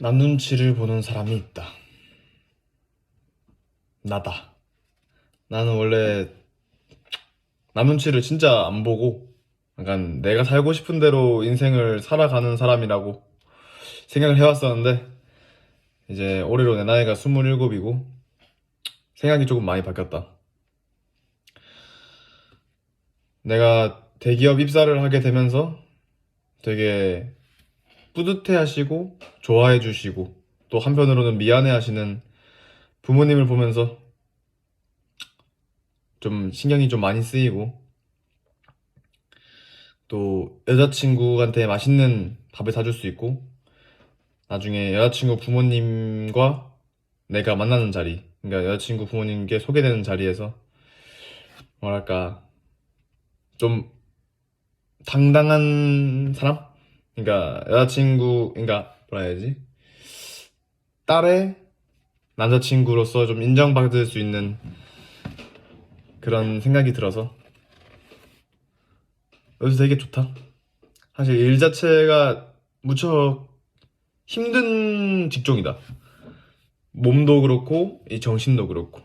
남 눈치를 보는 사람이 있다. 나다. 나는 원래 남 눈치를 진짜 안 보고 약간 내가 살고 싶은 대로 인생을 살아가는 사람이라고 생각을 해왔었는데 이제 올해로 내 나이가 27이고 생각이 조금 많이 바뀌었다. 내가 대기업 입사를 하게 되면서 되게 뿌듯해 하시고 좋아해 주시고 또 한편으로는 미안해 하시는 부모님을 보면서 좀 신경이 좀 많이 쓰이고 또 여자친구한테 맛있는 밥을 사줄 수 있고 나중에 여자친구 부모님과 내가 만나는 자리 그러니까 여자친구 부모님께 소개되는 자리에서 뭐랄까 좀 당당한 사람? 그러니까 여자친구 그러니까 뭐라 해야지? 딸의 남자친구로서 좀 인정받을 수 있는 그런 생각이 들어서 여기서 되게 좋다. 사실 일 자체가 무척 힘든 직종이다. 몸도 그렇고 이 정신도 그렇고.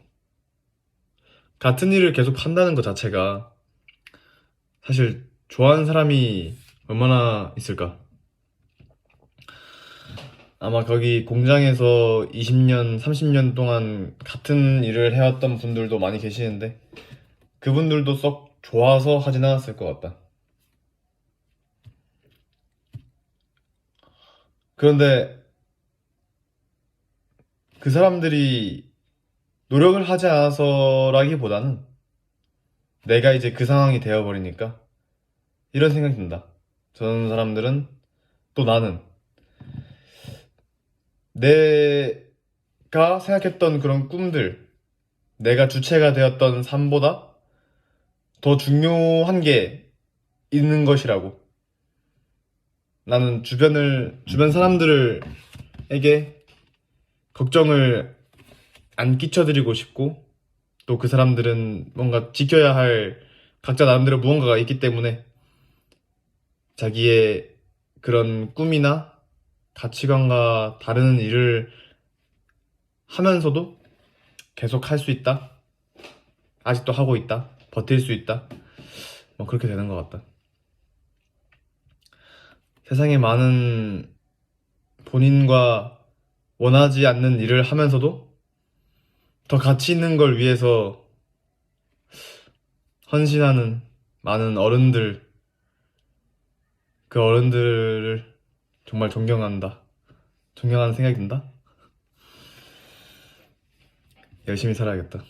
같은 일을 계속 한다는 것 자체가 사실 좋아하는 사람이 얼마나 있을까? 아마 거기 공장에서 20년, 30년 동안 같은 일을 해왔던 분들도 많이 계시는데 그분들도 썩 좋아서 하진 않았을 것 같다. 그런데 그 사람들이 노력을 하지 않아서라기보다는 내가 이제 그 상황이 되어버리니까 이런 생각이 든다. 저런 사람들은 또 나는 내가 생각했던 그런 꿈들, 내가 주체가 되었던 삶보다 더 중요한 게 있는 것이라고. 나는 주변을, 주변 사람들에게 걱정을 안 끼쳐드리고 싶고, 또 그 사람들은 뭔가 지켜야 할 각자 나름대로 무언가가 있기 때문에 자기의 그런 꿈이나 가치관과 다른 일을 하면서도 계속 할 수 있다. 아직도 하고 있다. 버틸 수 있다. 뭐 그렇게 되는 것 같다. 세상에 많은 본인과 원하지 않는 일을 하면서도 더 가치 있는 걸 위해서 헌신하는 많은 어른들, 그 어른들을 정말 존경한다. 존경하는 생각이 든다. 열심히 살아야겠다.